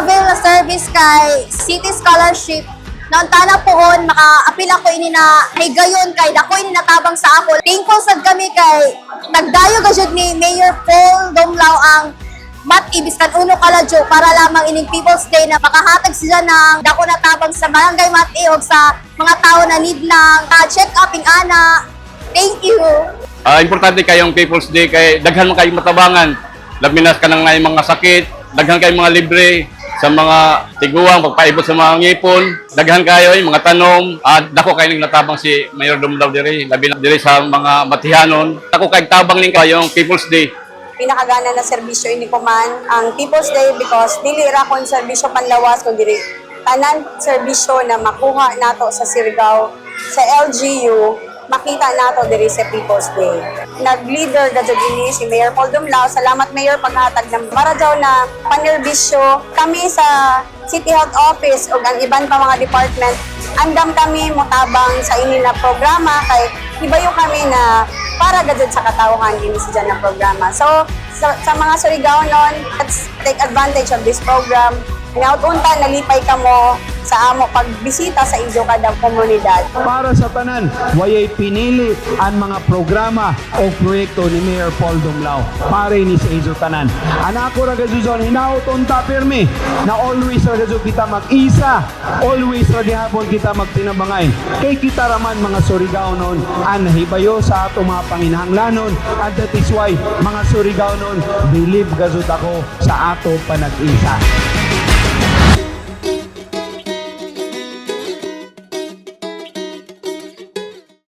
avail na service kay City Scholarship Noon tana poon, maka-apil ako ini na higayon kay dako ini natabang sa ako. Thankful sad kami kay nagdayo ga jud ni Mayor Paul Domlao ang mat ibiskan uno kaladyo para lamang ining People's Day na makahatag sila ng dako na tabang sa barangay Mati ug sa mga tao na need ng uh, check uping ana. Thank you. Ah, importante kayong People's Day kay daghan man kayong matabangan. Labi na ka ngay mga sakit, daghan kayong mga libre sa mga tiguang pagpaibot sa mga ngipon, daghan kayo yung mga tanom at dako kayo natabang si Mayor Dumlaw diri, labi na diri sa mga matihanon. Dako kay tabang ning kayong People's Day. pinakagana na serbisyo ini ko man ang People's Day because dili ra kon serbisyo panlawas kun dili tanan serbisyo na makuha nato sa Surigao sa LGU makita nato diri sa People's Day. Nag-leader jud ini si Mayor Paul Dumlao. Salamat Mayor paghatag ng para daw na panerbisyo kami sa City Health Office ug ang iban pa mga department andam kami motabang sa ini na programa kay hibayo kami na para gadud sa katawhan din sa dyan na programa. So, sa, sa mga Surigaonon, let's take advantage of this program. Inautunta, nalipay ka mo sa amo pagbisita sa ido kadang komunidad. para sa tanan wayay pinili ang mga programa o proyekto ni Mayor Paul Dumlao. Para ni sa iso tanan. Anako ra gazuzon hinauton ta pirmi na always ra kita mag-isa. Always ra gihapon kita magtinabangay. Kay kita raman mga Surigao nun ang hibayo sa ato mga panginahanglanon. And that is why mga Surigao nun believe gazud ako sa ato panag-isa